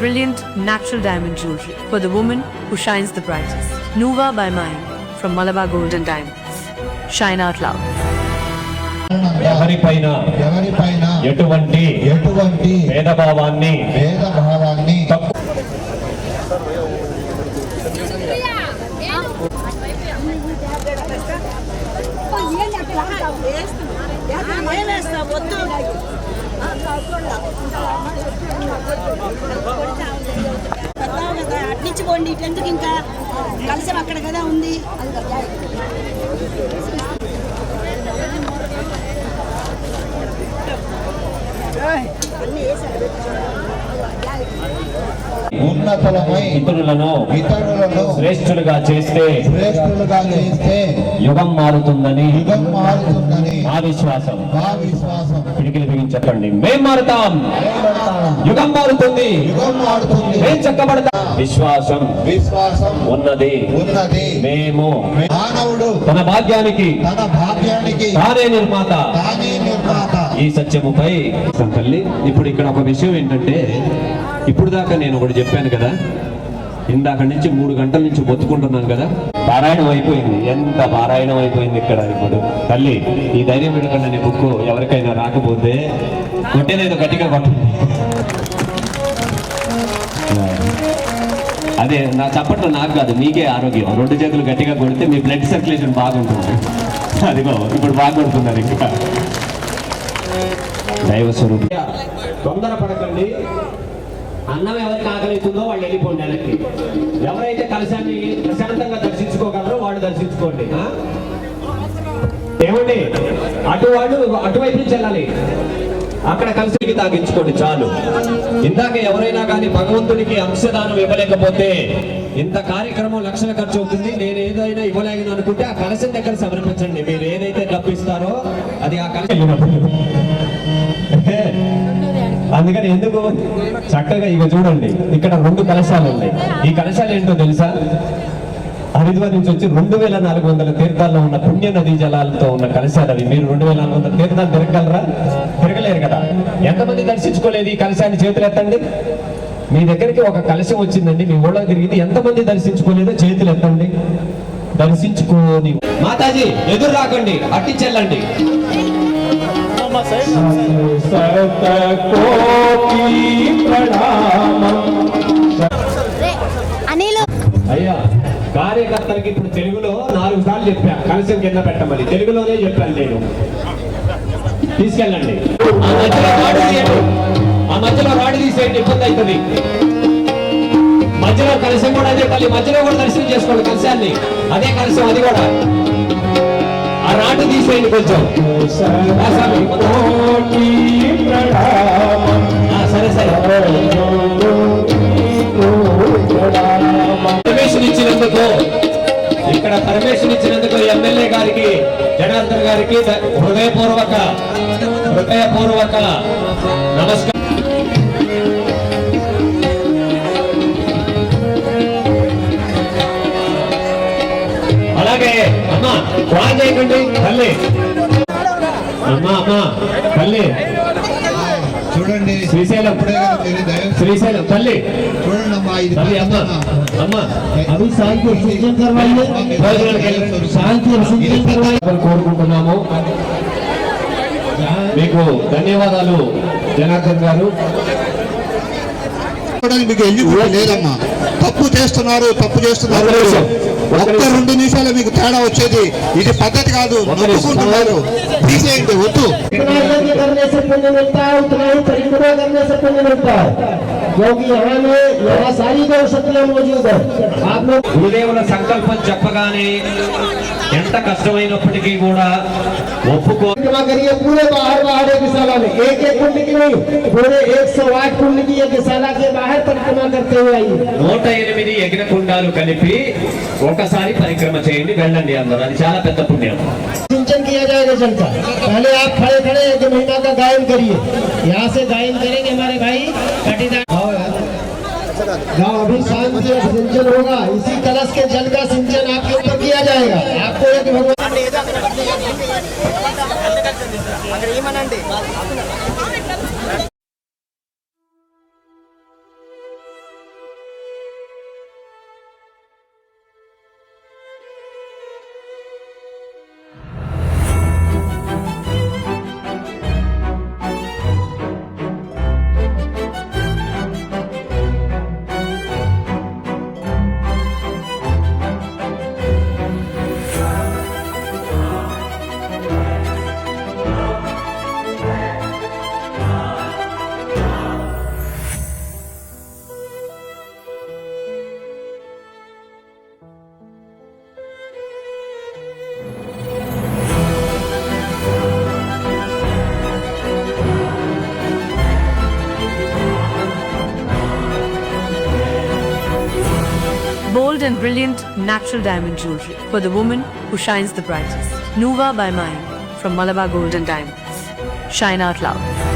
brilliant natural diamond jewelry for the woman who shines the brightest. Nuva by Mayan from Malabar Gold and Diamonds. Shine out loud. ఎవరిపైన ఎవరిపైన ఎటువంటి ఎటువంటి భేదభావాన్ని భేదభావాన్ని పెద్దావు కదా అట్నుంచి ఇంకా కలిసి అక్కడ కదా ఉంది. ఉన్నతులమై ఇతరులను ఇతరులను శ్రేష్ఠులుగా చేస్తే శ్రేష్ఠులుగా చేస్తే యుగం మారుతుందని యుగం మారుతుందని మా విశ్వాసం. మా విశ్వాసం. పిడికిలు బిగించకండి మేం మారుతాం. యుగం మారుతుంది. యుగం మారుతుంది. మేం చక్కబడతాం. విశ్వాసం విశ్వాసం ఉన్నది. ఉన్నది. మేము మానవుడు తన భాగ్యానికి తన భాగ్యానికి తానే నిర్మాత. తానే నిర్మాత. ఈ సత్యముపై తల్లి ఇప్పుడు ఇక్కడ ఒక విషయం ఏంటంటే ఇప్పుడు దాకా నేను ఒకటి చెప్పాను కదా ఇందాక నుంచి మూడు గంటల నుంచి మొత్తుకుంటున్నాను కదా. పారాయణం అయిపోయింది. ఎంత పారాయణం అయిపోయింది ఇక్కడ ఇప్పుడు? తల్లి ఈ ధైర్యం పెట్టుకున్న నీ బుక్ ఎవరికైనా రాకపోతే కొట్టేదేదో గట్టిగా కొట్టండి అదే నా చప్పట్లో నాకు కాదు మీకే ఆరోగ్యం. రెండు చేతులు గట్టిగా కొడితే మీ బ్లడ్ సర్క్యులేషన్ బాగుంటుంది. అదిగో ఇప్పుడు బాగా కొడుతున్నారు ఇంకా. దైవ స్వరూపం తొందర పడకండి అన్నం ఎవరికి ఆకలిస్తుందో వాళ్ళు వెళ్ళిపోండి వెనక్కి. ఎవరైతే కలశాన్ని ప్రశాంతంగా దర్శించుకోగలరో వాళ్ళు దర్శించుకోండి. ఏమండి? అటు వాళ్ళు అటువైపు నుంచి వెళ్ళాలి. అక్కడ కలిసి తాగించుకోండి చాలు. ఇందాక ఎవరైనా కానీ భగవంతునికి అంశదానం ఇవ్వలేకపోతే ఇంత కార్యక్రమం లక్షల ఖర్చు అవుతుంది. నేను ఏదైనా ఇవ్వలేను అనుకుంటే ఆ కలశం దగ్గర సమర్పించండి. మీరు ఏదైతే డబ్బు ఇస్తారో అది ఆ కలిసి అందుకని ఎందుకు? చక్కగా ఇక చూడండి ఇక్కడ రెండు కలశాలు ఉన్నాయి. ఈ కలశాలు ఏంటో తెలుసా? హరిద్వార్ నుంచి వచ్చి రెండు వేల నాలుగు వందల తీర్థాల్లో ఉన్న పుణ్య నదీ జలాలతో ఉన్న కలశాలు అవి. మీరు రెండు వేల నాలుగు వందల తీర్థాలు తిరగలరా తిరగలేరు కదా. ఎంతమంది దర్శించుకోలేదు ఈ కలశాన్ని చేతులు ఎత్తండి? మీ దగ్గరికి ఒక కలశం వచ్చిందండి మీ ఊళ్ళో తిరిగింది. ఎంతమంది దర్శించుకోలేదో చేతులు ఎత్తండి. దర్శించుకోని మాతాజీ ఎదురు రాకండి. అనిలు అయ్యా కార్యకర్తలకి ఇప్పుడు తెలుగులో నాలుగు సార్లు చెప్పా. కలిసి కింద పెట్టమని. తెలుగులోనే చెప్పాను నేను. తీసుకెళ్ళండి. ఆ మధ్యలో రాడు తీయండి ఆ మధ్యలో రాడు తీసేయండి ఇబ్బంది అవుతుంది. మధ్యలో కలిసి కూడా అదే మధ్యలో కూడా దర్శనం చేసుకోండి కలశాన్ని. అదే కలశం అది కూడా. ఆ రాటు తీసేయండి కొంచెం. సరే సరే. పర్మిషన్ ఇచ్చినందుకు ఇక్కడ పర్మిషన్ ఇచ్చినందుకు ఎమ్మెల్యే గారికి జనార్దన్ గారికి హృదయపూర్వక హృదయపూర్వక నమస్కారం. అమ్మా కాల్ చేయకండి తల్లి అమ్మా అమ్మా తల్లి చూడండి శ్రీశైలం. శ్రీశైలం తల్లి చూడండి అమ్మా ఇది తల్లి అమ్మ అమ్మా. అవి సాయంత్రం భోజనానికి వెళ్ళి సాయంత్రం కోరుకుంటున్నాము. మీకు ధన్యవాదాలు జనార్దన్ గారు. మీకు ఎలిజిబిలిటీ లేదమ్మా తప్పు చేస్తున్నారు తప్పు చేస్తున్నారు ఒక్క నిమిషం, ఒక్క ఒక్క నిమిషం. రెండు నిమిషాలు మీకు తేడా వచ్చేది ఇది పద్ధతి కాదు ఒక్క నిమిషం. నొప్పుకుంటున్నారు తీసేయండి వద్దు जितना यज्ञ करने से पुण्य मिलता है उतना ही परिक्रमा करने से पुण्य मिलता है क्योंकि यहाँ में यहाँ सारी गौ सत्या मौजूद है आप लोग గురుదేవుల సంకల్పం చెప్పగానే ఎంత కష్టమైనప్పటికీ కూడా ఒప్పుకో परिक्रमा करिए पूरे बाहर बाहर यज्ञशाला में एक एक कुंड की नहीं पूरे एक सौ आठ कुंड की यज्ञशाला के बाहर परिक्रमा करते हुए आइए నూట ఎనిమిది యజ్ఞకుండాలు కలిపి ఒకసారి పరిక్రమ చేయండి వెళ్ళండి అందరూ అది చాలా పెద్ద పుణ్యం सिंचन किया जाएगा जल का पहले आप खड़े खड़े एक महीना का गायन करिए यहाँ से गायन करेंगे हमारे भाई कटीदार गाँव अभी शांत से सिंचन होगा इसी कलश के जल का सिंचन आपके ऊपर किया जाएगा आपको एक भगवान Bold and brilliant natural diamond jewelry for the woman who shines the brightest. Nuva by Mayim from Malabar Gold and Diamonds. Shine out loud.